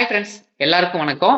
Hi friends எல்லாருக்கும் வணக்கம்.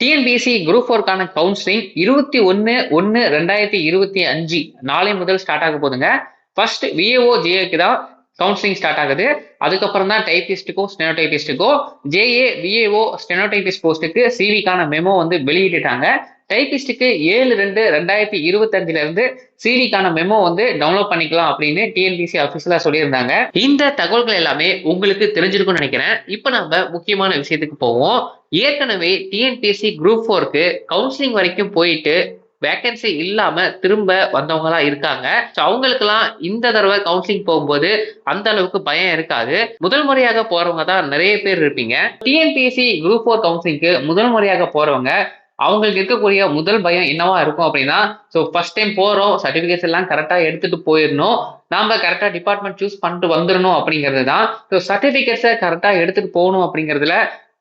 TNPSC group ஃபோர்க்கான counselling இருபத்தி ஒன்று ஒன்று ரெண்டாயிரத்தி இருபத்தி அஞ்சு நாளை முதல் ஸ்டார்ட் ஆக போதுங்க ஃபர்ஸ்ட் விஏஓ ஜேஏக்கு தான் கவுன்சிலிங் ஸ்டார்ட் ஆகுது. அதுக்கப்புறம் தான் டைபிஸ்டுக்கும் ஸ்டெனோடைபிஸ்டுக்கும் ஜேஏ விஏஓ ஸ்டெனோடைபிஸ்ட் போஸ்ட்டுக்கு சிவிக்கான மெமோ வந்து வெளியிட்டுட்டாங்க. டைபிஸ்டுக்கு ஏழு ரெண்டு ரெண்டாயிரத்தி இருபத்தஞ்சுல இருந்து சிடிக்கான மெமோ வந்து டவுன்லோட் பண்ணிக்கலாம் அப்படின்னு டிஎன்பிசி அஃபிஷியலா சொல்லியிருந்தாங்க. இந்த தகவல்கள் எல்லாமே உங்களுக்கு தெரிஞ்சிருக்கும்னு நினைக்கிறேன். இப்போ நம்ம முக்கியமான விஷயத்துக்கு போவோம். ஏற்கனவே டிஎன்பிஎஸ்சி குரூப் ஃபோருக்கு கவுன்சிலிங் வரைக்கும் போயிட்டு வேகன்சி இல்லாம திரும்ப வந்தவங்க தான் இருக்காங்க. ஸோ அவங்களுக்குலாம் இந்த தடவை கவுன்சிலிங் போகும்போது அந்த அளவுக்கு பயம் இருக்காது. முதல் முறையாக போறவங்க தான் நிறைய பேர் இருப்பீங்க. டிஎன்பிஎஸ்சி குரூப் ஃபோர் கவுன்சிலிங்க்கு முதல் முறையாக போறவங்க அவங்களுக்கு இருக்கக்கூடிய முதல் பயம் என்னவா இருக்கும் அப்படின்னா ஸோ ஃபர்ஸ்ட் டைம் போகிறோம் சர்டிஃபிகேட்ஸ் எல்லாம் கரெக்டாக எடுத்துட்டு போயிடணும். நாம கரெக்டாக டிபார்ட்மெண்ட் சூஸ் பண்ணிட்டு வந்துடணும் அப்படிங்கிறது தான் ஸோ சர்டிஃபிகேட்ஸை கரெக்டாக எடுத்துட்டு போகணும் அப்படிங்கிறதுல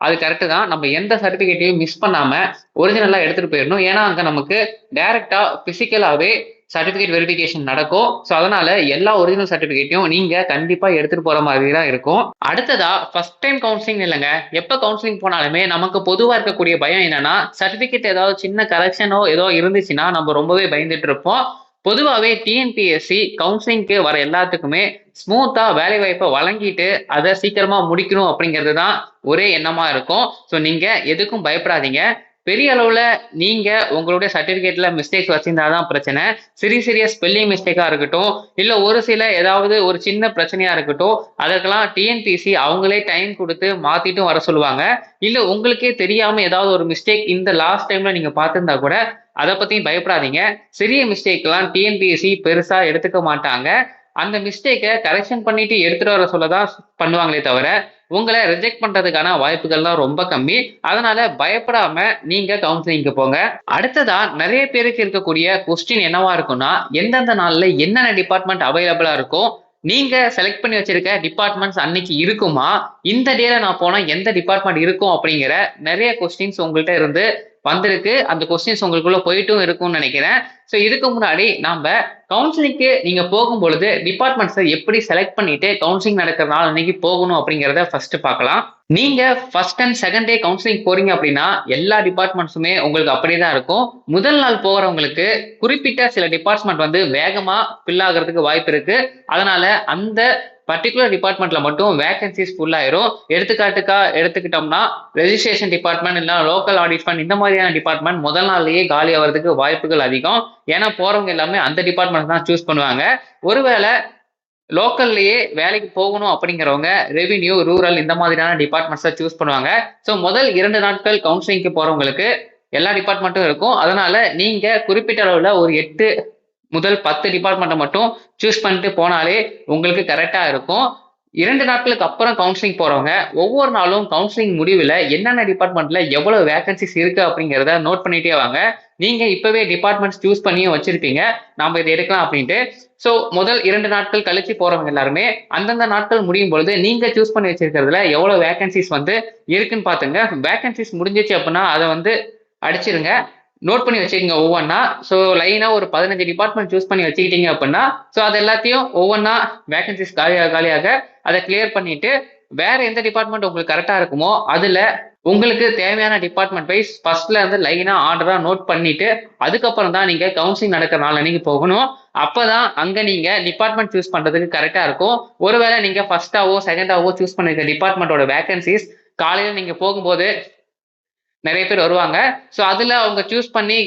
அது கரெக்டு தான். நம்ம எந்த சர்டிஃபிகேட்டையும் மிஸ் பண்ணாம ஒரிஜினலாக எடுத்துட்டு போயிடணும். ஏன்னா அங்கே நமக்கு டைரக்டா பிசிக்கலாவே சர்டிஃபிகேட் வெரிஃபிகேஷன் நடக்கும். ஸோ அதனால எல்லா ஒரிஜினல் சர்டிஃபிகேட்டையும் நீங்க கண்டிப்பா எடுத்துட்டு போற மாதிரி தான் இருக்கும். அடுத்ததா ஃபர்ஸ்ட் டைம் கவுன்சிலிங் இல்லைங்க. எப்ப கவுன்சிலிங் போனாலுமே நமக்கு பொதுவா இருக்கக்கூடிய பயம் என்னன்னா சர்டிஃபிகேட் ஏதாவது சின்ன கரெக்ஷனோ ஏதோ இருந்துச்சுன்னா நம்ம ரொம்பவே பயந்துட்டு இருப்போம். பொதுவாகவே டிஎன்பிஎஸ்சி கவுன்சிலிங்க்கு வர எல்லாத்துக்குமே ஸ்மூத்தா வேலை வாய்ப்பை வழங்கிட்டு அதை சீக்கிரமா முடிக்கணும் அப்படிங்கிறது தான் ஒரே எண்ணமா இருக்கும். ஸோ நீங்க எதுக்கும் பயப்படாதீங்க. பெரிய அளவில் நீங்கள் உங்களுடைய சர்டிஃபிகேட்டில் மிஸ்டேக்ஸ் வச்சிருந்தாதான் பிரச்சனை. சிறிய சிறிய ஸ்பெல்லிங் மிஸ்டேக்காக இருக்கட்டும் இல்லை ஒரு சில ஏதாவது ஒரு சின்ன பிரச்சனையாக இருக்கட்டும் அதற்கெல்லாம் டிஎன்பிசி அவங்களே டைம் கொடுத்து மாற்றிட்டும் வர சொல்லுவாங்க. இல்லை உங்களுக்கே தெரியாமல் ஏதாவது ஒரு மிஸ்டேக் இந்த லாஸ்ட் டைமில் நீங்கள் பார்த்துருந்தா கூட அதை பத்தியும் பயப்படாதீங்க. சிறிய மிஸ்டேக்லாம் டிஎன்பிஎஸ்சி பெருசா எடுத்துக்க மாட்டாங்க. அந்த மிஸ்டேக்கை கரெக்ஷன் பண்ணிட்டு எடுத்துட்டு வர சொல்லதான் பண்ணுவாங்களே தவிர உங்களை ரிஜெக்ட் பண்றதுக்கான வாய்ப்புகள்லாம் ரொம்ப கம்மி. அதனால பயப்படாம நீங்க கவுன்சிலிங்க்கு போங்க. அடுத்ததா நிறைய பேருக்கு இருக்கக்கூடிய கொஸ்டின் என்னவா இருக்கும்னா எந்தெந்த நாள்ல என்னென்ன டிபார்ட்மெண்ட் அவைலபிளா இருக்கும் நீங்க செலக்ட் பண்ணி வச்சிருக்க டிபார்ட்மெண்ட்ஸ் அன்னைக்கு இருக்குமா? இந்த டேல நான் போனா எந்த டிபார்ட்மெண்ட் இருக்கும் அப்படிங்கிற நிறைய கொஸ்டின்ஸ் உங்கள்கிட்ட இருந்து வந்திருக்கு. அந்த கொஸ்டின்ஸ் உங்களுக்குள்ள போயிட்டும் இருக்கும்னு நினைக்கிறேன். ஸோ இதுக்கு முன்னாடி நம்ம கவுன்சிலிங்க்கு நீங்க போகும்பொழுது டிபார்ட்மெண்ட்ஸை எப்படி செலக்ட் பண்ணிட்டு கவுன்சிலிங் நடக்கிற நாள் அன்னைக்கு போகணும் அப்படிங்கிறத ஃபர்ஸ்ட் பார்க்கலாம். நீங்க first and second day counselling போறீங்க அப்படின்னா எல்லா டிபார்ட்மெண்ட்ஸுமே உங்களுக்கு அப்படியே தான் இருக்கும். முதல் நாள் போகிறவங்களுக்கு குறிப்பிட்ட சில டிபார்ட்மெண்ட் வந்து வேகமா ஃபில் ஆகிறதுக்கு வாய்ப்பு இருக்கு. அதனால அந்த பர்டிகுலர் டிபார்ட்மெண்ட்ல மட்டும் வேகன்சிஸ் ஃபுல் ஆயிரும். எடுத்துக்காட்டுக்கா எடுத்துக்கிட்டோம்னா ரெஜிஸ்ட்ரேஷன் டிபார்ட்மெண்ட் இல்லை லோக்கல் ஆடிட் ஃபண்ட் இந்த மாதிரியான டிபார்ட்மெண்ட் முதல் நாள்லயே காலி ஆகிறதுக்கு வாய்ப்புகள் அதிகம். ஏன்னா போறவங்க எல்லாமே அந்த டிபார்ட்மெண்ட் தான் சூஸ் பண்ணுவாங்க. ஒருவேளை லோக்கல்லையே வேலைக்கு போகணும் அப்படிங்கிறவங்க ரெவின்யூ ரூரல் இந்த மாதிரியான டிபார்ட்மெண்ட்ஸை சூஸ் பண்ணுவாங்க. ஸோ முதல் இரண்டு நாட்கள் கவுன்சிலிங்க்கு போகிறவங்களுக்கு எல்லா டிபார்ட்மெண்ட்டும் இருக்கும். அதனால நீங்க குறிப்பிட்ட அளவில் ஒரு எட்டு முதல் பத்து டிபார்ட்மெண்ட்டை மட்டும் சூஸ் பண்ணிட்டு போனாலே உங்களுக்கு கரெக்டாக இருக்கும். இரண்டு நாட்களுக்கு அப்புறம் கவுன்சிலிங் போறவங்க ஒவ்வொரு நாளும் கவுன்சிலிங் முடிவில் என்னென்ன டிபார்ட்மெண்ட்ல எவ்வளவு வேகன்சிஸ் இருக்கு அப்படிங்கிறத நோட் பண்ணிட்டே வாங்க. நீங்க இப்பவே டிபார்ட்மெண்ட்ஸ் சூஸ் பண்ணியும் வச்சிருப்பீங்க. நாம இதை எடுக்கலாம் அப்படின்ட்டு. ஸோ முதல் இரண்டு நாட்கள் கழிச்சு போறவங்க எல்லாருமே அந்தந்த நாட்கள் முடியும் பொழுது நீங்க சூஸ் பண்ணி வச்சிருக்கிறதுல எவ்வளவு வேகன்சிஸ் வந்து இருக்குன்னு பாத்துங்க. வேகன்சிஸ் முடிஞ்சிச்சு அப்படின்னா அதை வந்து அடிச்சிருங்க. நோட் பண்ணி வச்சுக்கோங்க ஒவ்வொன்றா ஸோ லைனாக ஒரு பதினஞ்சு டிபார்ட்மெண்ட் சூஸ் பண்ணி வச்சுக்கிட்டீங்க அப்படின்னா ஸோ அது எல்லாத்தையும் ஒவ்வொன்றா வேகன்சிஸ் காலியாக காலியாக அதை கிளியர் பண்ணிட்டு வேற எந்த டிபார்ட்மெண்ட் உங்களுக்கு கரெக்டாக இருக்குமோ அதில் உங்களுக்கு தேவையான டிபார்ட்மெண்ட் வைஸ் ஃபர்ஸ்ட்ல இருந்து லைனாக ஆர்டராக நோட் பண்ணிட்டு அதுக்கப்புறம் தான் நீங்கள் கவுன்சிலிங் நடக்கிற நாள் அன்னைக்கு போகணும். அப்பதான் அங்க நீங்க டிபார்ட்மெண்ட் சூஸ் பண்றதுக்கு கரெக்டா இருக்கும். ஒருவேளை நீங்க ஃபர்ஸ்டாவோ செகண்டாவோ சூஸ் பண்ணிருக்க டிபார்ட்மெண்ட்டோட வேகன்சிஸ் காலையில் நீங்க போகும்போது நிறைய பேர் வருவாங்க. ஸோ அதில் அவங்க சூஸ் பண்ணி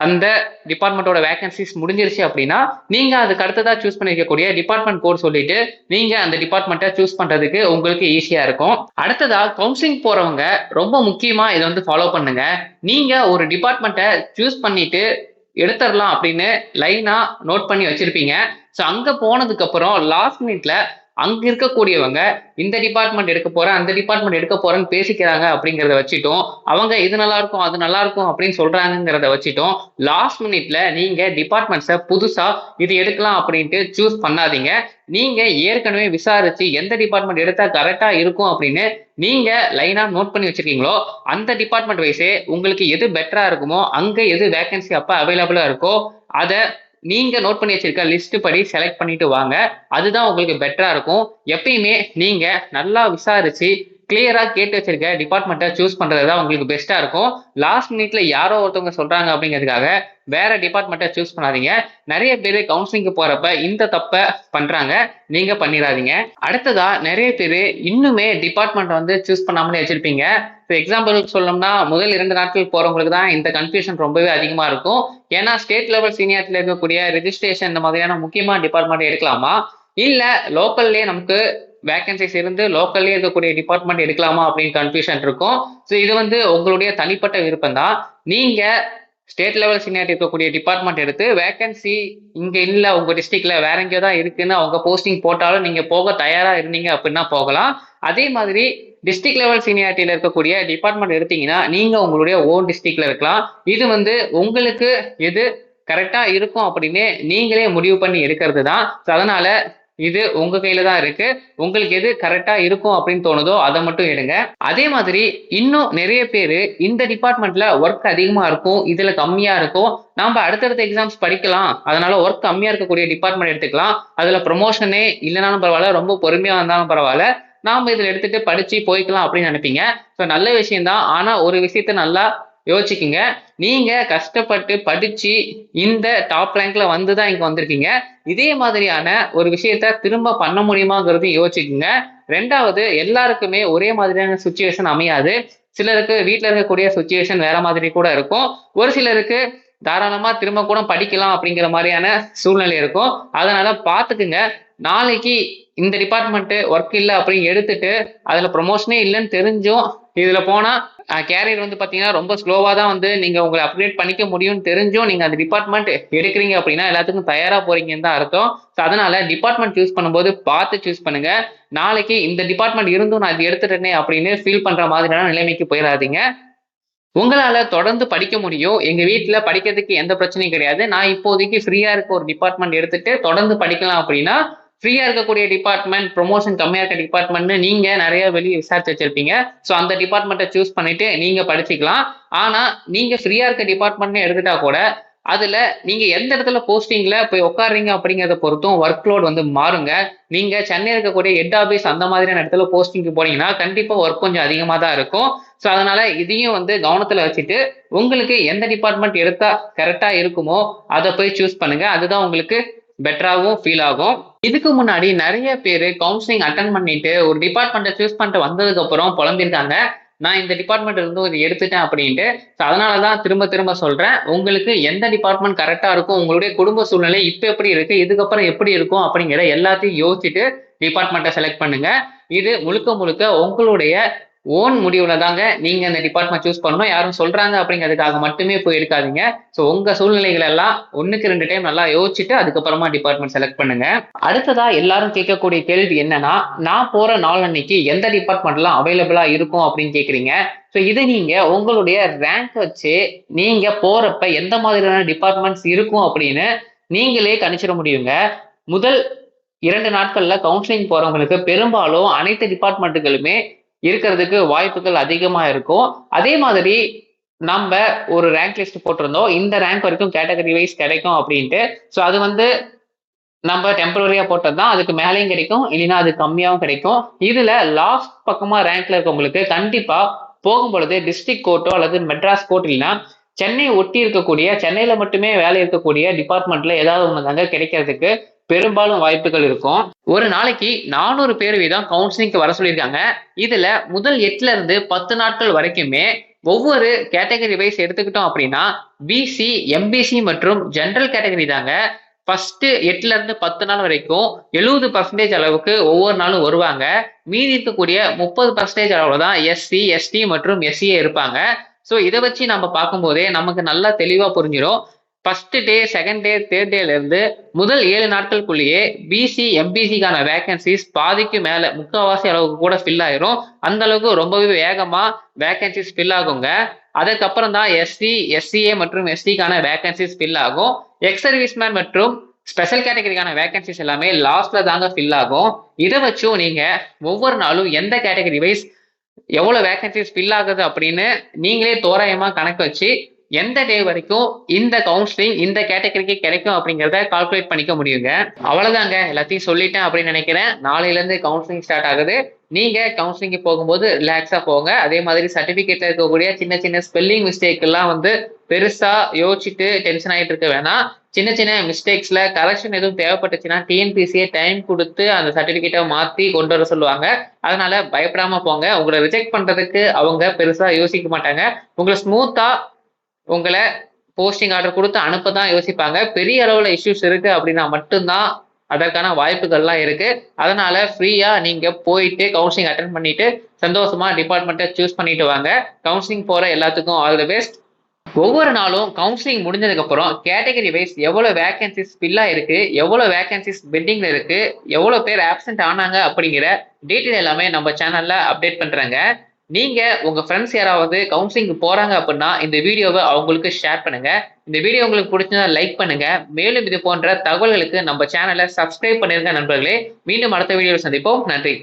அந்த டிபார்ட்மெண்ட்டோட வேகன்சிஸ் முடிஞ்சிருச்சு அப்படின்னா நீங்க அதுக்கு அடுத்ததா சூஸ் பண்ணிருக்கக்கூடிய டிபார்ட்மெண்ட் கோட் சொல்லிட்டு நீங்க அந்த டிபார்ட்மெண்ட்டை சூஸ் பண்றதுக்கு உங்களுக்கு ஈஸியா இருக்கும். அடுத்ததா கவுன்சிலிங் போறவங்க ரொம்ப முக்கியமா இதை வந்து ஃபாலோ பண்ணுங்க. நீங்க ஒரு டிபார்ட்மெண்ட்டை சூஸ் பண்ணிட்டு எடுத்துடலாம் அப்படின்னு லைனா நோட் பண்ணி வச்சிருப்பீங்க. ஸோ அங்க போனதுக்கு அப்புறம் லாஸ்ட் மினிட்ல அங்க இருக்கக்கூடியவங்க இந்த டிபார்ட்மெண்ட் எடுக்க போறேன் அந்த டிபார்ட்மெண்ட் எடுக்க போறேன்னு பேசிக்கிறாங்க அப்படிங்கிறத வச்சுட்டோம் அவங்க இது நல்லா இருக்கும் அது நல்லா இருக்கும் அப்படின்னு சொல்றாங்கிறத வச்சுட்டோம் லாஸ்ட் மினிட்ல நீங்க டிபார்ட்மெண்ட்ஸை புதுசா இது எடுக்கலாம் அப்படின்ட்டு சூஸ் பண்ணாதீங்க. நீங்க ஏற்கனவே விசாரிச்சு எந்த டிபார்ட்மெண்ட் எடுத்தா கரெக்டா இருக்கும் அப்படின்னு நீங்க லைனா நோட் பண்ணி வச்சிருக்கீங்களோ அந்த டிபார்ட்மெண்ட் வைஸே உங்களுக்கு எது பெட்டரா இருக்குமோ அங்க எது வேகன்சி அப்ப அவைலபிளா இருக்கோ அதை நீங்கள் நோட் பண்ணி வச்சிருக்க லிஸ்ட் படி செலக்ட் பண்ணிட்டு வாங்க. அதுதான் உங்களுக்கு பெட்டராக இருக்கும். எப்பயுமே நீங்கள் நல்லா விசாரிச்சு கிளியரா கேட்டு வச்சிருக்க டிபார்ட்மெண்ட்டை சூஸ் பண்றது தான் உங்களுக்கு பெஸ்டா இருக்கும். லாஸ்ட் மினிட்ல யாரோ ஒருத்தவங்க சொல்றாங்க அப்படிங்கிறதுக்காக வேற டிபார்ட்மெண்ட்டை சூஸ் பண்ணாதீங்க. நிறைய பேர் கவுன்சிலிங்க்கு போறப்ப இந்த தப்பை பண்றாங்க. நீங்க பண்ணிடாதீங்க. அடுத்ததா நிறைய பேர் இன்னுமே டிபார்ட்மெண்ட் வந்து சூஸ் பண்ணாமலே வச்சிருப்பீங்க. இப்போ எக்ஸாம்பிள் சொல்லணும்னா முதல் இரண்டு நாட்கள் போறவங்களுக்கு தான் இந்த கன்ஃபியூஷன் ரொம்பவே அதிகமா இருக்கும். ஏன்னா ஸ்டேட் லெவல் சீனியர்ல இருக்கக்கூடிய ரெஜிஸ்ட்ரேஷன் இந்த மாதிரியான முக்கியமான டிபார்ட்மெண்ட் எடுக்கலாமா? இல்ல லோக்கல்லே நமக்கு வேகன்சிஸ் இருந்து லோக்கல்லே இருக்கக்கூடிய டிபார்ட்மெண்ட் எடுக்கலாமா அப்படின்னு கன்ஃபியூஷன் இருக்கும். ஸோ இது வந்து உங்களுடைய தனிப்பட்ட விருப்பம் தான் நீங்க ஸ்டேட் லெவல் சீனியர் இருக்கக்கூடிய டிபார்ட்மெண்ட் எடுத்து வேகன்சி இங்க இல்ல உங்க டிஸ்ட்ரிக்ட்ல வேற எங்கேயோ தான் இருக்குன்னு அவங்க போஸ்டிங் போட்டாலும் நீங்க போக தயாரா இருந்தீங்க அப்படின்னா போகலாம். அதே மாதிரி டிஸ்ட்ரிக்ட் லெவல் சீனியாரிட்டியில இருக்கக்கூடிய டிபார்ட்மெண்ட் எடுத்தீங்கன்னா நீங்க உங்களுடைய ஓன் டிஸ்ட்ரிக்ட்ல இருக்கலாம். இது வந்து உங்களுக்கு எது கரெக்டா இருக்கும் அப்படின்னு நீங்களே முடிவு பண்ணி எடுக்கிறது தான் ஸோ அதனால இது உங்க கையில தான் இருக்கு. உங்களுக்கு எது கரெக்டா இருக்கும் அப்படின்னு தோணுதோ அதை மட்டும் எடுங்க. அதே மாதிரி இன்னும் நிறைய பேர் இந்த டிபார்ட்மெண்ட்ல ஒர்க் அதிகமா இருக்கும் இதுல கம்மியா இருக்கும். நாம அடுத்தடுத்த எக்ஸாம்ஸ் படிக்கலாம். அதனால ஒர்க் கம்மியா இருக்கக்கூடிய டிபார்ட்மெண்ட் எடுத்துக்கலாம். அதுல ப்ரொமோஷனே இல்லைனாலும் பரவாயில்ல ரொம்ப பொறுமையா வந்தாலும் பரவாயில்ல. நாம இதில் எடுத்துட்டு படிச்சு போய்க்கலாம் அப்படின்னு நினைப்பீங்க. ஸோ நல்ல விஷயம்தான். ஆனா ஒரு விஷயத்த நல்லா யோசிக்குங்க நீங்க கஷ்டப்பட்டு படிச்சு இந்த டாப் ரேங்க்ல வந்து தான் இங்க வந்திருக்கீங்க. இதே மாதிரியான ஒரு விஷயத்த திரும்ப பண்ண முடியுமாங்கிறது யோசிக்குங்க ரெண்டாவது எல்லாருக்குமே ஒரே மாதிரியான சுச்சுவேஷன் அமையாது. சிலருக்கு வீட்டில் இருக்கக்கூடிய சுச்சுவேஷன் வேற மாதிரி கூட இருக்கும். ஒரு சிலருக்கு தாராளமா திரும்ப கூட படிக்கலாம் அப்படிங்கிற மாதிரியான சூழ்நிலை இருக்கும். அதனால பாத்துக்குங்க. நாளைக்கு இந்த டிபார்ட்மெண்ட் ஒர்க் இல்லை அப்படின்னு எடுத்துட்டு அதுல ப்ரொமோஷனே இல்லைன்னு தெரிஞ்சும் இதுல போனா கேரியர் வந்து பாத்தீங்கன்னா ரொம்ப ஸ்லோவா தான் வந்து நீங்க உங்களை அப்கிரேட் பண்ணிக்க முடியும்னு தெரிஞ்சும் நீங்க அந்த டிபார்ட்மெண்ட் எடுக்கிறீங்க அப்படின்னா எல்லாத்துக்கும் தயாரா போறீங்கன்னு தான் அர்த்தம். ஸோ அதனால டிபார்ட்மெண்ட் சூஸ் பண்ணும்போது பார்த்து சூஸ் பண்ணுங்க. நாளைக்கு இந்த டிபார்ட்மெண்ட் இருந்தும் நான் இது எடுத்துட்டேனே அப்படின்னு ஃபீல் பண்ற மாதிரியான நிலைமைக்கு போயிடாதீங்க. உங்களால தொடர்ந்து படிக்க முடியும். எங்க வீட்டுல படிக்கிறதுக்கு எந்த பிரச்சனையும் கிடையாது. நான் இப்போதைக்கு ஃப்ரீயா இருக்க ஒரு டிபார்ட்மெண்ட் எடுத்துட்டு தொடர்ந்து படிக்கலாம் அப்படின்னா ஃப்ரீயா இருக்கக்கூடிய டிபார்ட்மெண்ட் ப்ரொமோஷன் கம்மியா இருக்க டிபார்ட்மெண்ட்னு நீங்க நிறைய வெளியே விசாரிச்சு வச்சிருப்பீங்க. ஸோ அந்த டிபார்ட்மெண்ட்டை சூஸ் பண்ணிட்டு நீங்க படிச்சுக்கலாம். ஆனா நீங்க ஃப்ரீயா இருக்க டிபார்ட்மெண்ட்னு எடுத்துட்டா கூட அதுல நீங்க எந்த இடத்துல போஸ்டிங்ல போய் உட்காருறீங்க அப்படிங்கறத பொறுத்தும் ஒர்க் லோட் வந்து மாறுங்க. நீங்க சென்னை இருக்கக்கூடிய ஹெட் ஆபீஸ் அந்த மாதிரியான இடத்துல போஸ்டிங்க்கு போனீங்கன்னா கண்டிப்பா ஒர்க் கொஞ்சம் அதிகமா தான் இருக்கும். ஸோ அதனால இதையும் வந்து கவனத்துல வச்சுட்டு உங்களுக்கு எந்த டிபார்ட்மெண்ட் எடுத்தா கரெக்டா இருக்குமோ அதை போய் சூஸ் பண்ணுங்க. அதுதான் உங்களுக்கு பெட்டராகவும் ஃபீல் ஆகும். இதுக்கு முன்னாடி நிறைய பேர் கவுன்சிலிங் அட்டன் பண்ணிட்டு ஒரு டிபார்ட்மெண்ட்டை சூஸ் பண்ணிட்டு வந்ததுக்கு அப்புறம் புலம்பிருக்காங்க நான் இந்த டிபார்ட்மெண்ட் இருந்து இது எடுத்துட்டேன் அப்படின்ட்டு. ஸோ அதனால தான் திரும்ப திரும்ப சொல்றேன். உங்களுக்கு எந்த டிபார்ட்மெண்ட் கரெக்டா இருக்கும் உங்களுடைய குடும்ப சூழ்நிலை இப்போ எப்படி இருக்கு இதுக்கப்புறம் எப்படி இருக்கும் அப்படிங்கிற எல்லாத்தையும் யோசிச்சுட்டு டிபார்ட்மெண்ட்டை செலக்ட் பண்ணுங்க. இது முழுக்க முழுக்க உங்களுடைய ஓன் முடிவுல தாங்க நீங்க இந்த டிபார்ட்மெண்ட் சூஸ் பண்ணணும். யாரும் சொல்றாங்க அப்படிங்கிறதுக்காக மட்டுமே போய் எடுக்காதீங்க. ஸோ உங்க சூழ்நிலைகள் எல்லாம் ஒண்ணுக்கு ரெண்டு டைம் நல்லா யோசிச்சுட்டு அதுக்கப்புறமா டிபார்ட்மெண்ட் செலக்ட் பண்ணுங்க. அடுத்ததா எல்லாரும் கேட்கக்கூடிய கேள்வி என்னன்னா நான் போற நாள் அன்னைக்கு எந்த டிபார்ட்மெண்ட்லாம் அவைலபிளா இருக்கும் அப்படின்னு கேக்குறீங்க ஸோ இதை நீங்க உங்களுடைய ரேங்க் வச்சு நீங்க போறப்ப எந்த மாதிரியான டிபார்ட்மெண்ட்ஸ் இருக்கும் அப்படின்னு நீங்களே கணிச்சிட முடியுங்க. முதல் இரண்டு நாட்கள்ல கவுன்சிலிங் போறவங்களுக்கு பெரும்பாலும் அனைத்து டிபார்ட்மெண்ட்டுகளுமே இருக்கிறதுக்கு வாய்ப்புகள் அதிகமாக இருக்கும். அதே மாதிரி நம்ம ஒரு ரேங்க் லிஸ்ட் போட்டிருந்தோம். இந்த ரேங்க் வரைக்கும் கேட்டகரி வைஸ் கிடைக்கும் அப்படின்ட்டு. ஸோ அது வந்து நம்ம டெம்பரரியா போட்டது தான் அதுக்கு மேலேயும் கிடைக்கும். இல்லைன்னா அது கம்மியாகவும் கிடைக்கும். இதுல லாஸ்ட் பக்கமா ரேங்க்ல இருக்கவங்களுக்கு கண்டிப்பா போகும் பொழுது டிஸ்ட்ரிக்ட் கோர்ட்டோ அல்லது மெட்ராஸ் கோர்ட் இல்லைன்னா சென்னை ஒட்டி இருக்கக்கூடிய சென்னையில மட்டுமே வேலை இருக்கக்கூடிய டிபார்ட்மெண்ட்ல ஏதாவது ஒன்று தாங்க கிடைக்கிறதுக்கு பெரும்பாலும் வாய்ப்புகள் இருக்கும். ஒரு நாளைக்கு நானூறு பேர் வீதம் கவுன்சிலிங்க்கு வர சொல்லியிருக்காங்க. இதுல முதல் எட்டுல இருந்து பத்து நாட்கள் வரைக்குமே ஒவ்வொரு கேட்டகரி வைஸ் எடுத்துக்கிட்டோம் அப்படின்னா பிசி எம்பிசி மற்றும் ஜென்ரல் கேட்டகரி தாங்க. ஃபர்ஸ்ட் எட்டுல இருந்து பத்து நாள் வரைக்கும் எழுபது பர்சன்டேஜ் அளவுக்கு ஒவ்வொரு நாளும் வருவாங்க. மீதி இருக்கக்கூடிய முப்பது பர்சன்டேஜ் அளவுல தான் எஸ்சி எஸ்டி மற்றும் எஸ்சிஏ இருப்பாங்க. ஸோ இதை வச்சு நம்ம பார்க்கும்போதே நமக்கு நல்லா தெளிவாக புரிஞ்சிடும் first day second day third டேல இருந்து முதல் ஏழு நாட்களுக்குள்ளேயே பிசி எம்பிசிக்கான வேகன்சிஸ் பாதிக்கு மேல முக்கால்வாசி அளவுக்கு கூட ஃபில் ஆயிரும். அந்த அளவுக்கு ரொம்பவே வேகமா வேகன்சிஸ் ஃபில் ஆகுங்க. அதுக்கப்புறம் தான் எஸ்சி எஸ்சிஏ மற்றும் எஸ்டிக்கான வேகன்சிஸ் ஃபில் ஆகும். எக்ஸ் சர்வீஸ்மேன் மற்றும் ஸ்பெஷல் கேட்டகரிக்கான வேகன்சிஸ் எல்லாமே லாஸ்ட்ல தாங்க ஃபில் ஆகும். இதை வச்சும் நீங்க ஒவ்வொரு நாளும் எந்த கேட்டகரி வைஸ் எவ்வளவு வேகன்சிஸ் ஃபில் ஆகுது அப்படின்னு நீங்களே தோராயமா கணக்கு வச்சு எந்த டே வரைக்கும் இந்த கவுன்சிலிங் இந்த கேட்டகரிக்கு கிடைக்கும் அப்படிங்கிறத கால்குலேட் பண்ணிக்க முடியுங்க. அவ்வளவுதாங்க. எல்லாத்தையும் சொல்லிட்டேன் அப்படின்னு நினைக்கிறேன். நாளையில இருந்து கவுன்சிலிங் ஸ்டார்ட் ஆகுது. நீங்க கவுன்சிலிங்க்கு போகும்போது ரிலாக்ஸா போங்க. அதே மாதிரி சர்டிபிகேட்ல இருக்கக்கூடிய சின்ன சின்ன ஸ்பெல்லிங் மிஸ்டேக் எல்லாம் வந்து பெருசா யோசிச்சுட்டு டென்ஷன் ஆகிட்டு இருக்க வேணாம். சின்ன சின்ன மிஸ்டேக்ஸ்ல கரெக்ஷன் எதுவும் தேவைப்பட்டுச்சுன்னா டிஎன்பிசியை டைம் கொடுத்து அந்த சர்டிபிகேட்டை மாத்தி கொண்டு வர சொல்லுவாங்க. அதனால பயப்படாம போங்க. உங்களை ரிஜெக்ட் பண்றதுக்கு அவங்க பெருசா யோசிக்க மாட்டாங்க. உங்களை ஸ்மூத்தா உங்களை போஸ்டிங் ஆர்டர் கொடுத்து அனுப்ப தான் யோசிப்பாங்க. பெரிய அளவில் இஷ்யூஸ் இருக்குது அப்படின்னா மட்டும்தான் அதற்கான வாய்ப்புகள்லாம் இருக்கு. அதனால ஃப்ரீயா நீங்க போயிட்டு கவுன்சிலிங் அட்டன் பண்ணிட்டு சந்தோஷமா டிபார்ட்மெண்ட்டை சூஸ் பண்ணிட்டு வாங்க. கவுன்சிலிங் போற எல்லாத்துக்கும் ஆல் தி பெஸ்ட் ஒவ்வொரு நாளும் கவுன்சிலிங் முடிஞ்சதுக்கு அப்புறம் கேட்டகரி வைஸ் எவ்வளவு வேகன்சிஸ் ஃபில்லா இருக்கு எவ்வளவு வேகன்சிஸ் பெண்டிங்ல இருக்கு எவ்வளவு பேர் ஆப்சென்ட் ஆனாங்க அப்படிங்கிற டீட்டெயில் எல்லாமே நம்ம சேனல்ல அப்டேட் பண்றாங்க. நீங்க உங்க ஃப்ரெண்ட்ஸ் யாராவது கவுன்சிலிங் போறாங்க அப்படின்னா இந்த வீடியோவை அவங்களுக்கு ஷேர் பண்ணுங்க. இந்த வீடியோ உங்களுக்கு பிடிச்சதா லைக் பண்ணுங்க. மேலும் இது போன்ற தகவல்களுக்கு நம்ம சேனலை சப்ஸ்கிரைப் பண்ணிருங்க நண்பர்களே. மீண்டும் அடுத்த வீடியோவில் சந்திப்போம். நன்றி.